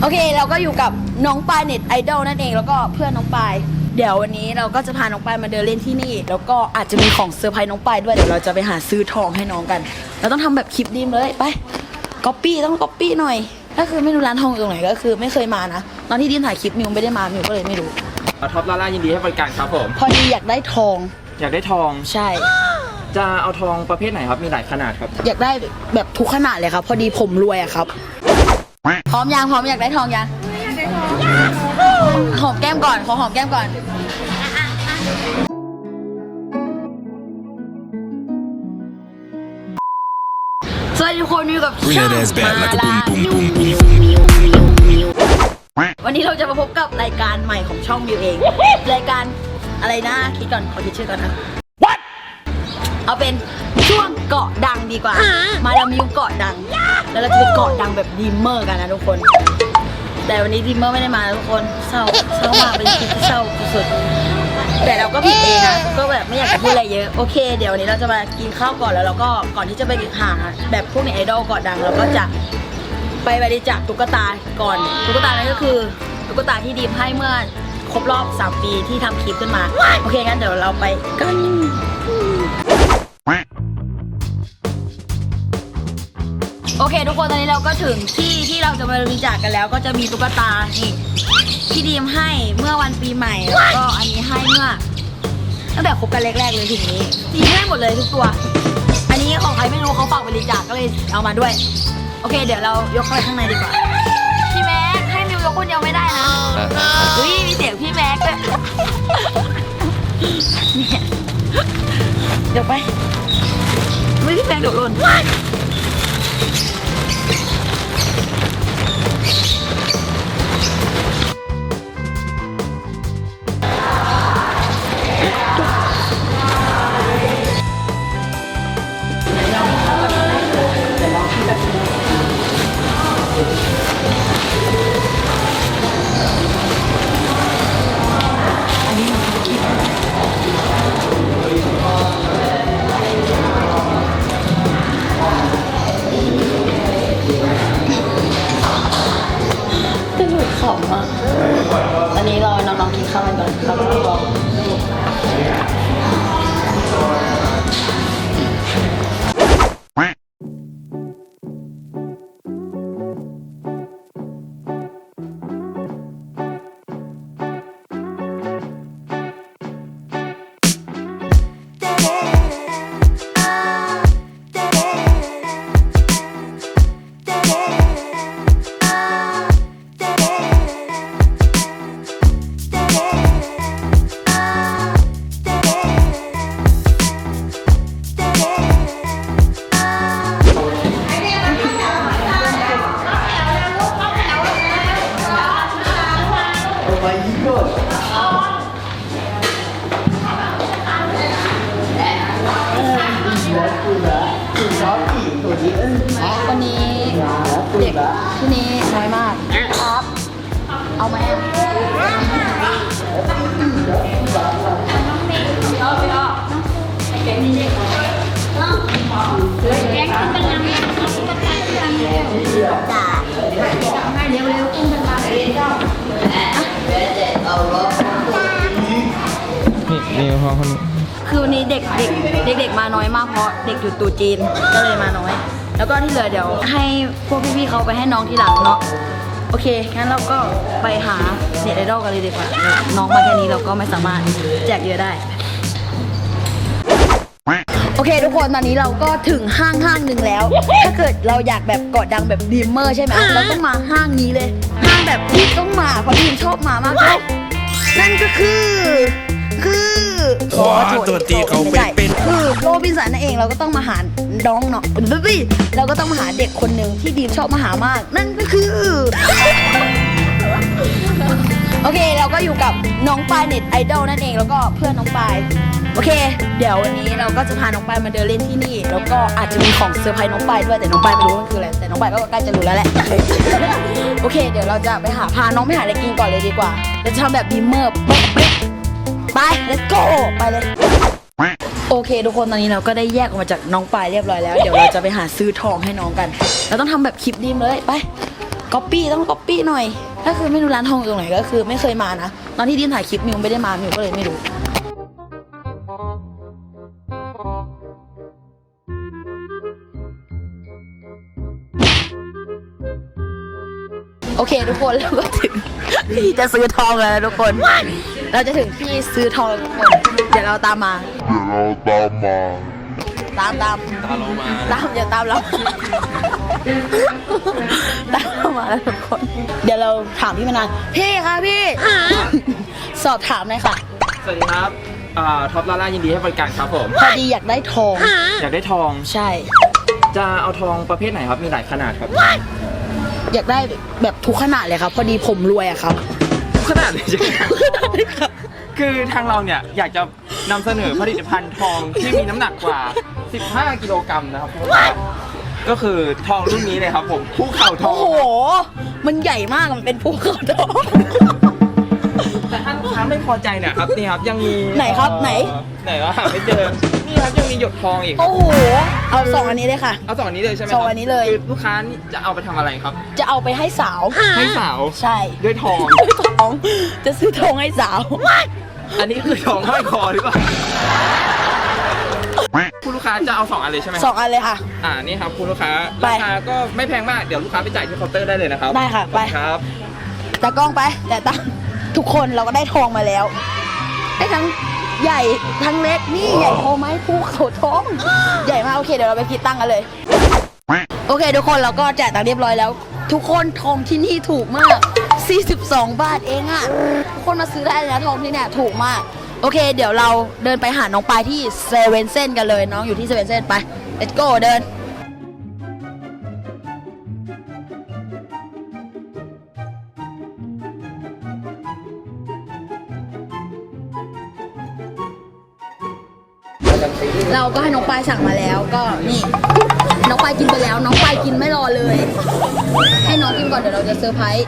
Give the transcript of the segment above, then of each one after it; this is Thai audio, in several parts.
โอเคเราก็อยู่กับน้องปายเน็ตไอดอลนั่นเองแล้วก็เพื่อนน้องปาย เดี๋ยววันนี้เราก็จะพาน้องปายมาเดินเล่นที่นี่ แล้วก็อาจจะมีของเซอร์ไพรส์น้องปายด้วยเดี๋ยวเราจะไปหาซื้อทองให้น้องกัน เราต้องทำแบบคลิปดีมเลยไปก๊อปปี้ต้องก๊อปปี้หน่อยก็คือไม่รู้ร้านทองอยู่ตรงไหนก็คือ ไม่เคยมานะตอนที่ดีมถ่ายคลิปมิวไม่ได้มามิวก็เลยไม่รู้ท็อปลาล่ายินดีให้บริการครับผม พอดีอยากได้ทองอยากได้ทองใช่ จะเอาทองประเภทไหนครับมีหลายขนาดครับ อยากได้แบบทุกขนาดเลยครับ พอดีผมรวยอะครับ พร้อมยังพร้อมอยากได้ทองยังหอมแก้มก่อน ขอหอมแก้มก่อน สวัสดีทุกคนอยู่กับ Bring ช่อง that ass back like a มา boom ลา boom boom boom. วันนี้เราจะมาพบกับรายการใหม่ของช่องมิวเอง รายการอะไรนะคิดก่อนขอคิดชื่อก่อนนะ What เอาเป็นช่วงเกาะดังดีกว่า มาดามมิวเกาะดัง แล้วเราจะไปเกาะดังแบบดีมเมอร์กันนะทุกคน แต่วันนี้ดีมเมอร์ไม่ได้มานะทุกคนเศร้าเศร้ามากเป็นคลิปที่เศร้าสุดๆแต่เราก็ผิดเองนะก็แบบไม่อยากจะพูดอะไรเยอะโอเค เดี๋ยววันนี้เราจะมากินข้าวก่อนแล้วเราก็ก่อนที่จะไปหาแบบพวกในไอดอลเกาะดังเราก็จะไปบริจาคตุ๊กตาก่อน ตุ๊กตานั้นก็คือตุ๊กตาที่ดีมให้เมื่อครบรอบ 3 ปีที่ทำคลิปขึ้นมา โอเคงั้นเดี๋ยวเราไปกัน โอเค ทุกคนตอนนี้เราก็ถึงที่ที่เราจะมาบริจาคกันแล้ว ก็จะมีตุ๊กตานี่ที่ดีมให้เมื่อวันปีใหม่แล้วก็อันนี้ให้เมื่อตั้งแต่คบกันแรกๆเลยถึงนี้ดีมให้หมดเลยทุกตัว อันนี้ของใครไม่รู้เขาฝากบริจาคก็เลยเอามาด้วย โอเค เดี๋ยวเรายกไปข้างในดีกว่าพี่แม็กให้มิวยกคนเดียวไม่ได้นะอุ้ยมีเสียงพี่แม็กด้วยเนี่ยเดี๋ยวไปไม่พี่แม็กเดี๋ยวหล่น Thank you. วันนี้เด็กที่นี้น้อยมากครับ เอาไหมอะ คือวันนี้เด็กเด็กเด็กเด็กมาน้อยมากเพราะเด็กอยู่ตูจีนก็เลยมาน้อย แล้วก็ที่เหลือเดี๋ยว ให้พวกพี่ๆเขาไปให้น้องทีหลังเนาะโอเคงั้นเราก็ไปหาเน็ตไอดอลกันเลยดีกว่าน้องมาแค่นี้เราก็ไม่สามารถแจกเยอะได้ โอเค ทุกคนตอนนี้เราก็ถึงห้างห้างหนึ่งแล้ว ถ้าเกิดเราอยากแบบกอดดังแบบดีมเมอร์ใช่ไหมเราต้องมาห้างนี้เลย ห้างแบบที่ต้องมาเพราะดีมชอบมามากเลยนั่นก็คือ คือขอตัวตีเขาเป็นเป็น คือโรบินสันนั่นเองเราก็ต้องมาหาน้องเนาะบิ๊เราก็ต้องมาหาเด็กคนหนึ่งที่ดีมชอบมาหามาก นั่นก็คือ โอเคเราก็อยู่กับน้องปายเน็ตไอดอลนั่นเองแล้วก็เพื่อนน้องปายโอเค เดี๋ยววันนี้เราก็จะพาน้องปายมาเดินเล่นที่นี่ แล้วก็อาจจะมีของเซอร์ไพรส์น้องปายด้วยแต่น้องปายไม่รู้มันคืออะไรแต่น้องปายก็ใกล้จะรู้แล้วแหละ โอเค เดี๋ยวเราจะไปหาพาน้องไปหาอะไรกินก่อนเลยดีกว่าเราจะทำแบบดีมเมอร์เป๊ะๆ ไป let's go ไปเลย โอเค ทุกคนตอนนี้เราก็ได้แยกออกมาจากน้องปายเรียบร้อยแล้ว เดี๋ยวเราจะไปหาซื้อทองให้น้องกัน เราต้องทำแบบคลิปดีมเลยไปก๊อปปี้ต้องก๊อปปี้หน่อย ถ้าคือไม่รู้ร้านทองอยู่ตรงไหนก็คือไม่เคยมานะ ตอนที่ดินถ่ายคลิปมิวไม่ได้มามิวก็เลยไม่รู้ โอเคทุกคนเราก็ถึง ที่จะซื้อทองแล้วนะทุกคน เราจะถึงที่ซื้อทองแล้วทุกคนเดี๋ยวเราตามมาตามตามตาเรามาตามอย่าตามเรา ตามเรามาแล้วทุกคน เดี๋ยวเราถามพี่มานานพี่คะพี่ สอบถามหน่อยค่ะ สวัสดีครับอ่าท็อปลาล่ายินดีให้บริการครับผม พอดีอยากได้ทอง อยากได้ทอง ใช่ จะเอาทองประเภทไหนครับ มีหลายขนาดครับ อยากได้แบบทุกขนาดเลยครับ พอดีผมรวยอะครับทุก ขนาดเลยใช่ไหมครับคือทางเราเนี่ยอยากจะนำเสนอผลิตภัณฑ์ทองที่มีน้ำหนักกว่า 15 กิโลกรัมนะครับทุกคนครับก็คือทองรุ่นนี้เลยครับผมภูเขาทอโอ้งโห มันใหญ่มากมันเป็นภูเขาทอง แต่ถ้าลูกค้าไม่พอใจเนี่ยครับนี่ครับยังมีไหนครับไหน เอ่อไหนวะหาไม่เจอนี่ครับยังมีหยดทองอีกโอ้โห เอาสองอันนี้เลยค่ะ เอาสองอันนี้เลยใช่ไหมสองอันนี้เลย คือลูกค้านี่จะเอาไปทำอะไรครับ จะเอาไปให้สาว ให้สาว ใช่ ด้วยทองท อง จะซื้อทองให้สาว อันนี้คือทองห้อยคอหรือเปล่าคุณลูกค้าจะเอาสองอันเลยใช่ไหมสองอันเลยค่ะ อ่านี่ครับคุณลูกค้าไปราคาก็ไม่แพงมากเดี๋ยวลูกค้าไปจ่ายที่เคาน์เตอร์ได้เลยนะครับได้ค่ะไปครับ ตากล้องไป แต่ตั้งทุกคนเราก็ได้ทองมาแล้วได้ทั้งใหญ่ทั้งเล็กนี่ใหญ่พอไหมภูเขาทอง ใหญ่มากโอเคเดี๋ยวเราไปคิดตั้งกันเลย โอเค ทุกคนเราก็จ่ายตังค์เรียบร้อยแล้ว ทุกคนทองที่นี่ถูกมาก 42 บาทเองอะทุกคนมาซื้อได้เลยนะทองที่เนี่ยถูกมาก โอเค เดี๋ยวเราเดินไปหาน้องปายที่เซเว่นเซนกันเลยน้องอยู่ที่เซเว่นเซนไป let's go เดิน เราก็ให้น้องปายสั่งมาแล้วก็นี่ น้องปายกินไปแล้ว น้องปายกินไม่รอเลย ให้น้องกินก่อนเดี๋ยวเราจะเซอร์ไพรส์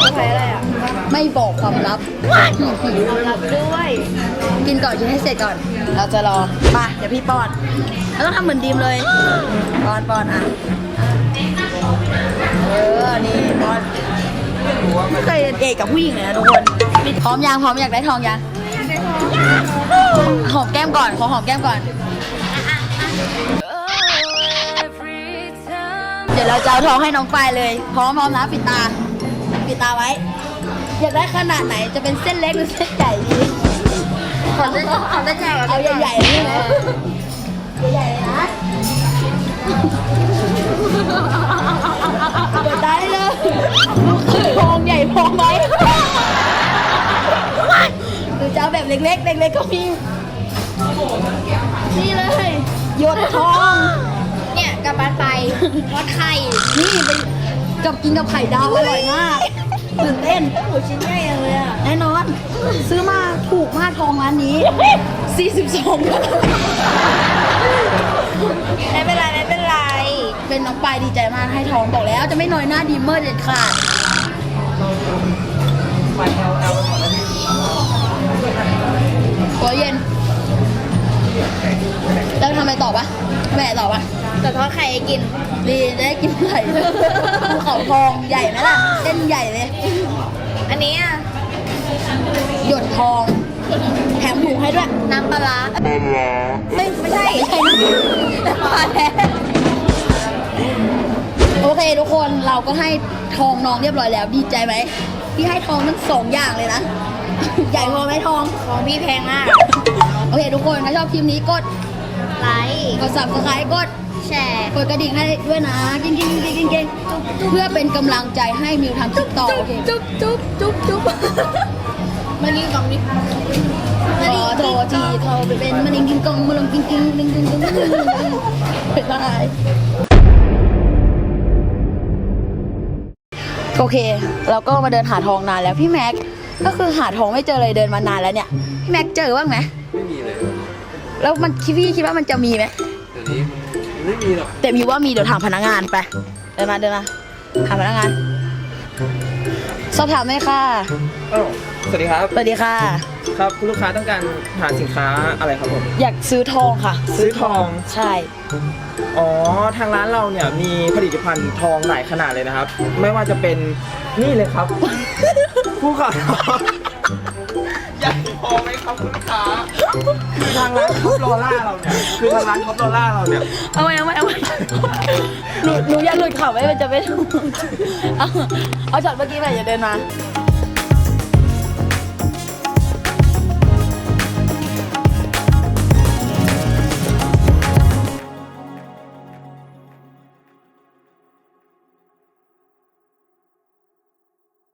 เซอร์ไพรส์อะไรอะไม่บอกความลับ ความลับด้วย กินก่อนกินให้เสร็จก่อน เราจะรอมาเดี๋ยวพี่ป้อนเราต้องทำเหมือนดีมเลยป้อนป้อนอะเออนี่ป้อนไม่เคยเรียนเอกกับผู้หญิงเลยนะทุกคนพร้อมยังพร้อมอยากได้ทองยังหอมแก้มก่อนขอหอมแก้มก่อน เดี๋ยวเราจะเอาทองให้น้องปายเลย พร้อมพร้อมนะปิดตา ปิดตาไว้ อยากได้ขนาดไหนจะเป็นเส้นเล็กหรือเส้นใหญ่ดีขอเส้นขอเส้นใหญ่เอาใหญ่ๆเลยใช่ไหมใหญ่ๆเลยนะเปิดตาได้เลยทองใหญ่พอไหมหรือจะเอาแบบเล็กๆเล็กๆก็มีนี่เลยหยดทอง เนี่ยกลับบ้านไปวัดไข่ นี่เป็นกับกินกับไข่ดาวอร่อยมากตื่นเต้นโอ้ชิ้นใหญ่จังเลยอะแน่นอน ซื้อมาถูกมากทองร้านนี้ 42บาทไม่เป็นไรไม่เป็นไร เป็นน้องปายดีใจมากให้ทองบอกแล้ว จะไม่น้อยหน้าดีเมอร์เด็ดขาดตัวเย็นแล้วทำอะไรต่อปะแม่ต่อปะ แต่ทอดไข่ให้กิน ดีจะได้กินไข่ภูเขาทองใหญ่ไหมล่ะเส้นใหญ่เลย อันนี้อะหยดทอง แถมถุงให้ด้วย น้ำปลาร้าไม่ไม่ใช่ไม่ใช่นะปลาแท้โอเคทุกคนเราก็ให้ทองน้องเรียบร้อยแล้วดีใจไหมพี่ให้ทองทั้งสองอย่างเลยนะ ใหญ่พอไหมทองของพี่แพงมาก โอเค ทุกคนถ้าชอบคลิปนี้กดไลค์กด subscribe กด แชร์ กดกระดิ่งให้ด้วยนะกิ้งกิ้งกิ้งกิ้งกิ้งเพื่อเป็นกำลังใจให้มิวทำคลิปต่อโอเคจุ๊บจุ๊บจุ๊บจุ๊บมานี่กล่องนี้ขอโทษทีเขาไปเป็นมะเร็งกินกองมะเร็งกินกินกินกินกินกินบ๊ายบายโอเค เราก็มาเดินหาทองนานแล้วพี่แม็กก็คือหาทองไม่เจอเลยเดินมานานแล้วเนี่ย พี่แม็กเจอบ้างไหมไม่มีเลย แล้วมันคิดพี่คิดว่ามันจะมีไหมเดี๋ยวนี้ ไม่มีหรอกแต่มีว่ามีเดี๋ยวถามพนักงานไป เดินมาเดินมาถามพนักงาน สอบถามเลยค่ะ อ้าวสวัสดีครับ สวัสดีค่ะ ครับคุณลูกค้าต้องการหาสินค้าอะไรครับผม อยากซื้อทองค่ะ ซื้อทอง ใช่ อ๋อ ทางร้านเราเนี่ยมีผลิตภัณฑ์ทองหลายขนาดเลยนะครับ ไม่ว่าจะเป็นนี่เลยครับ ผู้ขายทองใหญ่พอ ไหมครับคุณลูกค้าคือทางร้านท็อปโรล่าเราเนี่ยคือทางร้านท็อปโรล่าเราเนี่ยเอาไว้เอาไว้เอาไว้หนูหนูอยากหลุดข่าไว้มันจะไม่ถูกเอาเอาช็อตเมื่อกี้ไปอย่าเดินมา